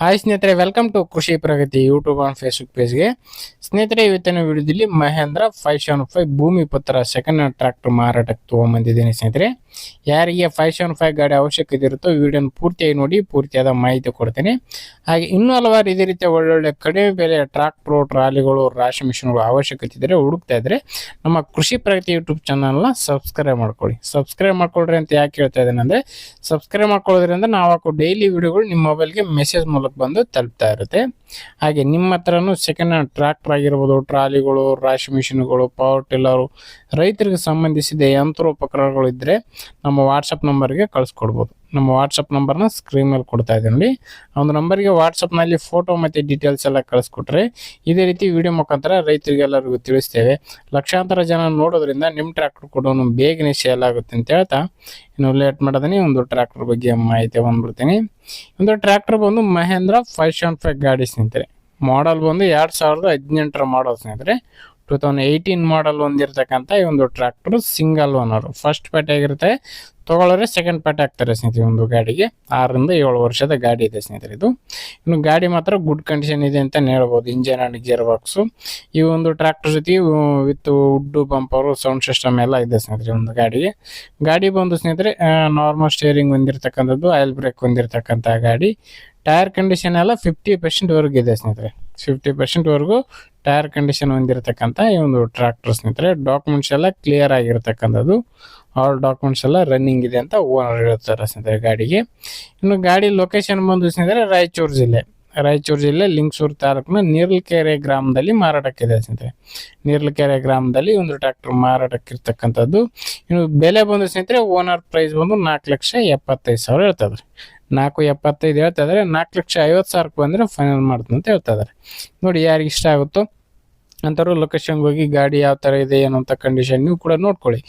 Hi ಸ್ನೇಹಿತರೆ welcome to Krishi Pragati YouTube on Facebook ಪೇಜ್ಗೆ ಸ್ನೇಹಿತರೆ, ಇವತ್ತಿನ ವಿಡಿಯೋದಲ್ಲಿ ಮಹೇಂದ್ರ ಫೈವ್ ಸೆವೆನ್ ಫೈವ್ ಭೂಮಿ ಪತ್ರ ಸೆಕೆಂಡ್ ಹ್ಯಾಂಡ್ ಟ್ರ್ಯಾಕ್ಟರ್ ಮಾರಾಟಕ್ಕೆ ತೊಗೊಂಬಂದಿದ್ದೀನಿ ಸ್ನೇಹಿತರೆ. ಯಾರಿಗೆ ಫೈವ್ ಸೆವೆನ್ ಫೈವ್ ಗಾಡಿ ಅವಶ್ಯಕತೆ ಇರುತ್ತೋ ವಿಡಿಯೋನ ಪೂರ್ತಿಯಾಗಿ ನೋಡಿ, ಪೂರ್ತಿಯಾದ ಮಾಹಿತಿ ಕೊಡ್ತೀನಿ. ಹಾಗೆ ಇನ್ನೂ ಹಲವಾರು ಇದೇ ರೀತಿಯ ಒಳ್ಳೊಳ್ಳೆ ಕಡಿಮೆ ಬೆಲೆ ಟ್ರ್ಯಾಕ್ಟ್ರು ಟ್ರಾಲಿಗಳು, ರಾಶಿ ಮಿಷನ್ಗಳು ಅವಶ್ಯಕತೆ ಇದ್ದರೆ ಹುಡುಕ್ತಾ ಇದ್ದರೆ ನಮ್ಮ ಕೃಷಿ ಪ್ರಗತಿ ಯೂಟ್ಯೂಬ್ ಚಾನಲ್ನ ಸಬ್ಸ್ಕ್ರೈಬ್ ಮಾಡ್ಕೊಳ್ಳಿ. ಸಬ್ಸ್ಕ್ರೈಬ್ ಮಾಡ್ಕೊಳ್ರಿ ಅಂತ ಯಾಕೆ ಹೇಳ್ತಾ ಇದ್ದೇನೆ ಅಂದರೆ ಸಬ್ಸ್ಕ್ರೈಬ್ ಮಾಡ್ಕೊಳ್ಳೋದ್ರಿಂದ ನಾವು ಹಾಕೋ ಡೈಲಿ ವಿಡಿಯೋಗಳು ನಿಮ್ಮ ಮೊಬೈಲ್ಗೆ ಮೆಸೇಜ್ ಮೂಲಕ ಬಂದು ತಲುಪ್ತಾ ಇರುತ್ತೆ. ಹಾಗೆ ನಿಮ್ಮ ಹತ್ರನೂ ಸೆಕೆಂಡ್ ಹ್ಯಾಂಡ್ ಟ್ರ್ಯಾಕ್ಟರ್ ಆಗಿರ್ಬೋದು, ಟ್ರಾಲಿಗಳು, ರಾಶಿ ಮಿಷಿನ್ಗಳು ಪವರ್ ಟಿಲ್ಲರು ರೈತರಿಗೆ ಸಂಬಂಧಿಸಿದ ಯಂತ್ರೋಪಕರಣಗಳು ಇದ್ದರೆ ನಮ್ಮ ವಾಟ್ಸಪ್ ನಂಬರ್ಗೆ ಕಳಿಸ್ಕೊಡ್ಬೋದು. ನಮ್ಮ ವಾಟ್ಸಪ್ ನಂಬರ್ನ ಸ್ಕ್ರೀನ್ ಮೇಲೆ ಕೊಡ್ತಾ ಇದ್ದೀನಿ ಒಂದು ನಂಬರ್ಗೆ ವಾಟ್ಸಪ್ನಲ್ಲಿ ಫೋಟೋ ಮತ್ತು ಡೀಟೇಲ್ಸ್ ಎಲ್ಲ ಕಳಿಸ್ಕೊಟ್ರೆ ಇದೇ ರೀತಿ ವಿಡಿಯೋ ಮುಖಾಂತರ ರೈತರಿಗೆಲ್ಲರಿಗೂ ತಿಳಿಸ್ತೇವೆ. ಲಕ್ಷಾಂತರ ಜನ ನೋಡೋದ್ರಿಂದ ನಿಮ್ಮ ಟ್ರ್ಯಾಕ್ಟರ್ ಕೂಡ ಬೇಗನೆ ಸೇಲ್ ಆಗುತ್ತೆ ಅಂತ ಹೇಳ್ತಾ ಇನ್ನು ಲೇಟ್ ಮಾಡೋದೇ ಒಂದು ಟ್ರ್ಯಾಕ್ಟರ್ ಬಗ್ಗೆ ಮಾಹಿತಿ ಬಂದ್ಬಿಡ್ತೀನಿ ಒಂದು ಟ್ರ್ಯಾಕ್ಟರ್ ಬಂದು ಮಹೇಂದ್ರ ಫೈವ್ ಸೆವೆನ್ ಫೈವ್ ಗಾಡಿ ಸ್ನೇಹಿತರೆ. ಮಾಡಲ್ ಬಂದು ಎರಡು ಸಾವಿರದ ಹದಿನೆಂಟರ ಮಾಡಲ್ ಸ್ನೇಹಿತರೆ. ಟೂ ತೌಸಂಡ್ ಏಯ್ಟೀನ್ ಮಾಡಲ್ ಹೊಂದಿರತಕ್ಕಂಥ ಈ ಒಂದು ಟ್ರ್ಯಾಕ್ಟರ್ ಸಿಂಗಲ್ ಓನರ್ ಫಸ್ಟ್ ಪೇಟೆ ಆಗಿರುತ್ತೆ ತಗೊಳ್ಳೋರೆ ಸೆಕೆಂಡ್ ಪೇಟೆ ಆಗ್ತಾರೆ ಸ್ನೇಹಿತರೆ ಒಂದು ಗಾಡಿಗೆ. ಆರರಿಂದ ಏಳು ವರ್ಷದ ಗಾಡಿ ಇದೆ ಸ್ನೇಹಿತರೆ ಇದು. ಇನ್ನು ಗಾಡಿ ಮಾತ್ರ ಗುಡ್ ಕಂಡೀಷನ್ ಇದೆ ಅಂತ ಹೇಳ್ಬೋದು. ಇಂಜಿನ್ ಆ್ಯಂಡ್ ಗೇರ್ ಬಾಕ್ಸು ಈ ಒಂದು ಟ್ರ್ಯಾಕ್ಟರ್ ಜೊತೆ with wood bumper sound system ಎಲ್ಲ ಇದೆ ಸ್ನೇಹಿತರೆ ಒಂದು ಗಾಡಿಗೆ. ಗಾಡಿ ಬಂದು ಸ್ನೇಹಿತರೆ ನಾರ್ಮಲ್ ಸ್ಟೇರಿಂಗ್ ಹೊಂದಿರತಕ್ಕಂಥದ್ದು ಆಯಿಲ್ ಬ್ರೇಕ್ ಹೊಂದಿರತಕ್ಕಂಥ ಗಾಡಿ. ಟೈರ್ ಕಂಡೀಷನ್ ಎಲ್ಲ ಫಿಫ್ಟಿ ಪರ್ಸೆಂಟ್ವರೆಗೂ ಇದೆ ಸ್ನೇಹಿತರೆ. ಫಿಫ್ಟಿ ಪರ್ಸೆಂಟ್ವರೆಗೂ ಟೈರ್ ಕಂಡೀಷನ್ ಹೊಂದಿರತಕ್ಕಂಥ ಈ ಒಂದು ಟ್ರ್ಯಾಕ್ಟರ್ ಸ್ನೇಹಿತರೆ ಡಾಕ್ಯುಮೆಂಟ್ಸ್ ಎಲ್ಲ ಕ್ಲಿಯರ್ ಆಗಿರತಕ್ಕಂಥದ್ದು. ಅವ್ರ ಡಾಕ್ಯುಮೆಂಟ್ಸ್ ಎಲ್ಲ ರನ್ನಿಂಗ್ ಇದೆ ಅಂತ ಓನರ್ ಹೇಳ್ತಾರೆ ಸ್ನೇಹಿತರೆ ಗಾಡಿಗೆ. ಇನ್ನು ಗಾಡಿ ಲೊಕೇಶನ್ ಬಂದು ಸ್ನೇಹಿತರೆ ರಾಯಚೂರು ಜಿಲ್ಲೆ. ರಾಯಚೂರು ಜಿಲ್ಲೆ ಲಿಂಗಸೂರು ತಾಲೂಕಿನ ನೀರ್ಲಕೆರೆ ಗ್ರಾಮದಲ್ಲಿ ಮಾರಾಟಕ್ಕಿದೆ ಸ್ನೇಹಿತರೆ. ನೀರ್ಲಕೆರೆ ಗ್ರಾಮದಲ್ಲಿ ಒಂದು ಟ್ರ್ಯಾಕ್ಟರ್ ಮಾರಾಟಕ್ಕಿರ್ತಕ್ಕಂಥದ್ದು. ಇನ್ನು ಬೆಲೆ ಬಂದು ಸ್ನೇಹಿತರೆ, ಓನರ್ ಪ್ರೈಸ್ ಬಂದು ನಾಲ್ಕು ಲಕ್ಷ ಎಪ್ಪತ್ತೈದು ಸಾವಿರ ಹೇಳ್ತದ್ರಿ ನಾಲ್ಕು ಎಪ್ಪತ್ತೈದು ಹೇಳ್ತಾ ಇದ್ದಾರೆ ನಾಲ್ಕು ಲಕ್ಷ ಐವತ್ತು ಸಾವಿರಕ್ಕೆ ಬಂದರೆ ಫೈನಲ್ ಮಾಡ್ತೀನಿ ಅಂತ ಹೇಳ್ತಾ ಇದ್ದಾರೆ ನೋಡಿ ಯಾರಿಗೆ ಇಷ್ಟ ಆಗುತ್ತೋ ಅಂಥವ್ರು ಲೊಕೇಶನ್ಗೆ ಹೋಗಿ ಗಾಡಿ ಯಾವ ಥರ ಇದೆ ಏನು ಅಂತ ಕಂಡೀಷನ್ ನೀವು ಕೂಡ ನೋಡ್ಕೊಳ್ಳಿ.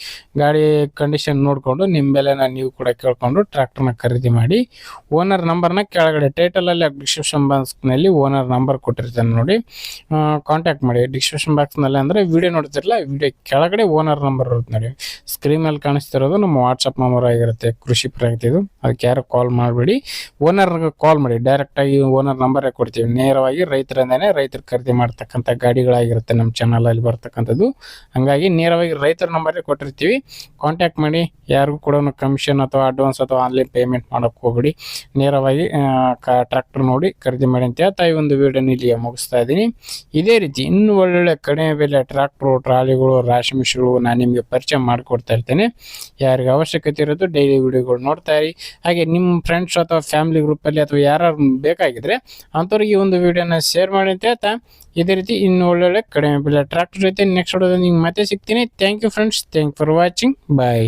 ಗಾಡಿ ಕಂಡೀಷನ್ ನೋಡಿಕೊಂಡು ನಿಮ್ಮ ನಾನು ನೀವು ಕೂಡ ಕೇಳಿಕೊಂಡು ಟ್ರ್ಯಾಕ್ಟರ್ನ ಖರೀದಿ ಮಾಡಿ ಓನರ್ ನಂಬರ್ನ ಕೆಳಗಡೆ ಟೈಟಲಲ್ಲಿ ಡಿಸ್ಕ್ರಿಪ್ಷನ್ ಬಾಕ್ಸ್ನಲ್ಲಿ ಓನರ್ ನಂಬರ್ ಕೊಟ್ಟಿರ್ತಾನೆ ನೋಡಿ. ಕಾಂಟ್ಯಾಕ್ಟ್ ಮಾಡಿ. ಡಿಸ್ಕ್ರಿಪ್ಷನ್ ಬಾಕ್ಸ್ನಲ್ಲಿ ಅಂದರೆ ವಿಡಿಯೋ ನೋಡ್ತಿರಲ್ಲ ವಿಡಿಯೋ ಕೆಳಗಡೆ ಓನರ್ ನಂಬರ್ ಇರುತ್ತೆ ನೋಡಿ. ಸ್ಕ್ರೀನ್ ಮೇಲೆ ಕಾಣಿಸ್ತಿರೋದು ನಮ್ಮ ವಾಟ್ಸಪ್ ನಂಬರ್ ಆಗಿರುತ್ತೆ, ಕೃಷಿ ಪ್ರಗತಿದು ಅದಕ್ಕೆ ಯಾರು ಕಾಲ್ ಮಾಡಬೇಡಿ. ಓನರ್ಗೆ ಕಾಲ್ ಮಾಡಿ. ಡೈರೆಕ್ಟಾಗಿ ಓನರ್ ನಂಬರೇ ಕೊಡ್ತೀವಿ. ನೇರವಾಗಿ ರೈತರಿಂದನೇ ರೈತರು ಖರೀದಿ ಮಾಡ್ತಕ್ಕಂಥ ಗಾಡಿಗಳಾಗಿರುತ್ತೆ. ನಮ್ಮ ಚಾನಲಲ್ಲಿ ಬರ್ತಕ್ಕಂಥದ್ದು. ಹಾಗಾಗಿ ನೇರವಾಗಿ ರೈತರ ನಂಬರೇ ಕೊಟ್ಟಿರ್ತೀವಿ. ಕಾಂಟ್ಯಾಕ್ಟ್ ಮಾಡಿ, ಯಾರಿಗೂ ಕೂಡ ಕಮಿಷನ್ ಅಥವಾ ಅಡ್ವಾನ್ಸ್ ಅಥವಾ ಆನ್ಲೈನ್ ಪೇಮೆಂಟ್ ಮಾಡೋಕ್ಕೆ ಹೋಗ್ಬಿಡಿ. ನೇರವಾಗಿ ಟ್ರ್ಯಾಕ್ಟರ್ ನೋಡಿ ಖರೀದಿ ಮಾಡಿ ಅಂತ ಹೇಳ್ತಾ ಈ ಒಂದು ವಿಡಿಯೋನ ಇಲ್ಲಿ ಮುಗಿಸ್ತಾ ಇದ್ದೀನಿ. ಇದೇ ರೀತಿ ಇನ್ನೂ ಒಳ್ಳೊಳ್ಳೆ ಕಡಿಮೆ ಬೆಲೆ ಟ್ರ್ಯಾಕ್ಟ್ರು ಟ್ರಾಲಿಗಳು, ರಾಶಿ ಮಿಷಿನ್ಗಳು ನಾನು ನಿಮಗೆ ಪರಿಚಯ ಮಾಡಿಕೊಡ್ತಾ ಇರ್ತೇನೆ. ಯಾರಿಗೆ ಅವಶ್ಯಕತೆ ಇರೋದು ಡೈಲಿ ವಿಡಿಯೋಗಳು ನೋಡ್ತಾ ಇರಿ. ಹಾಗೆ ನಿಮ್ಮ ಫ್ರೆಂಡ್ಸ್ ಅಥವಾ ಫ್ಯಾಮಿಲಿ ಗ್ರೂಪಲ್ಲಿ ಅಥವಾ ಯಾರು ಬೇಕಾಗಿದ್ರೆ ಅಂಥವ್ರಿಗೆ ಈ ಒಂದು ವಿಡಿಯೋನ ಶೇರ್ ಮಾಡಿ ಅಂತ ಹೇಳ್ತಾ. ಇದೇ ರೀತಿ ಇನ್ನು ಒಳ್ಳೊಳ್ಳೆ ಕಡಿಮೆ ಬೆಲೆ ಟ್ರ್ಯಾಕ್ಟರ್ ಜೊತೆ ನೆಕ್ಸ್ಟ್ ವಿಡಿಯೋದಲ್ಲಿ ನಿಮ್ಗೆ ಮತ್ತೆ ಸಿಗ್ತೀನಿ. Thank you friends thank for watching bye